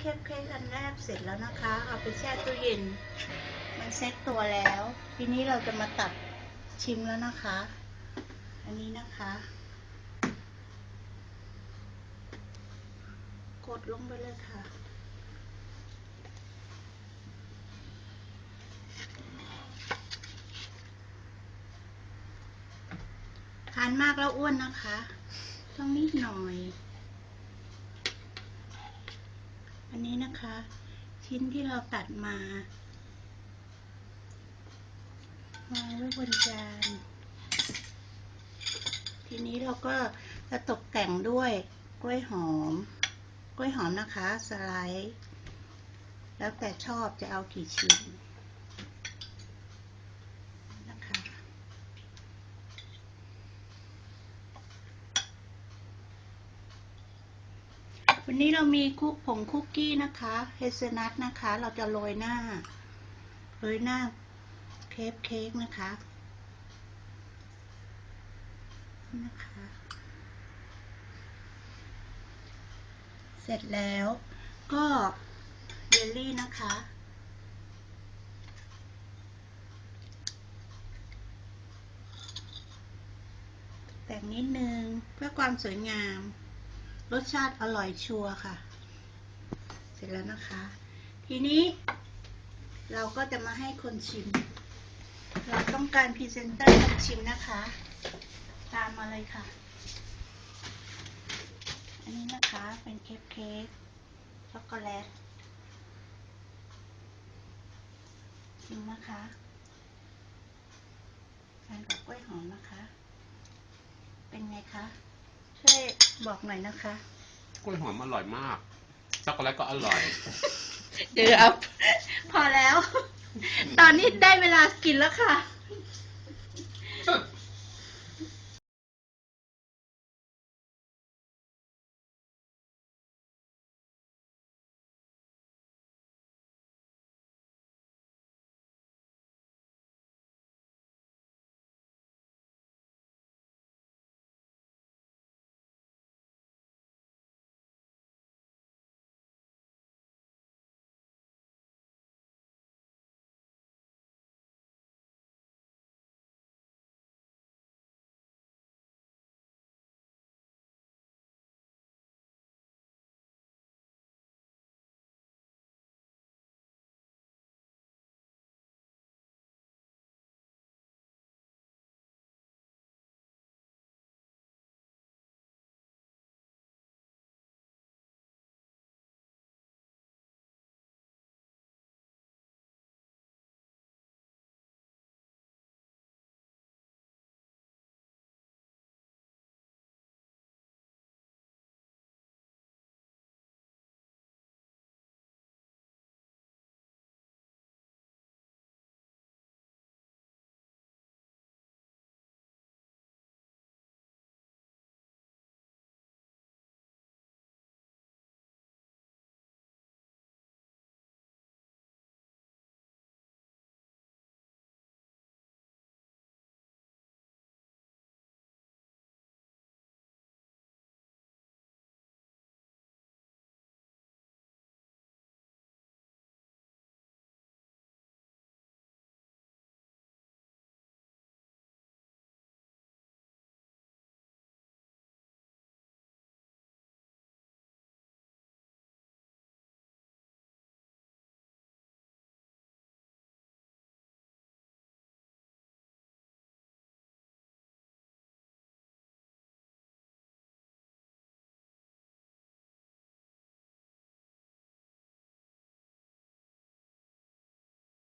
เค้กเค้กอันแรกเสร็จแล้วนะคะ เอาไปแช่ตู้เย็น มันเซ็ตตัวแล้ว ทีนี้เราจะมาตัดชิมแล้วนะคะ อันนี้นะคะ กดลงไปเลยค่ะทานมากแล้วอ้วนนะคะ ต้องนิดหน่อย อันนี้นะคะ ชิ้นที่เราตัดมาวางไว้บนจาน ทีนี้เราก็จะตกแต่งด้วยกล้วยหอม กล้วยหอมนะคะ สไลด์ แล้วแต่ชอบจะเอากี่ชิ้นนะคะ วันนี้เรามีคุกผงคุกกี้นะคะเฮเซนัทนะคะ เราจะโรยหน้าโรยหน้าเคปเค้กนะคะนะคะ เสร็จแล้วก็เยลลี่นะคะแต่งนิดนึงเพื่อความสวยงาม รสชาติอร่อยชัวร์ค่ะ เสร็จแล้วนะคะ ทีนี้เราก็จะมาให้คนชิม เราต้องการพรีเซนเตอร์คนชิมนะคะ ตามมาเลยค่ะ อันนี้นะคะเป็นเค้กเค้กช็อกโกแลตชิมนะคะทานกับกล้วยหอมนะคะ เป็นไงคะช่วย บอกหน่อยนะคะ กล้วยหอมอร่อยมาก ช็อกโกแลตก็อร่อย เดือบพอแล้ว ตอนนี้ได้เวลากินแล้วค่ะ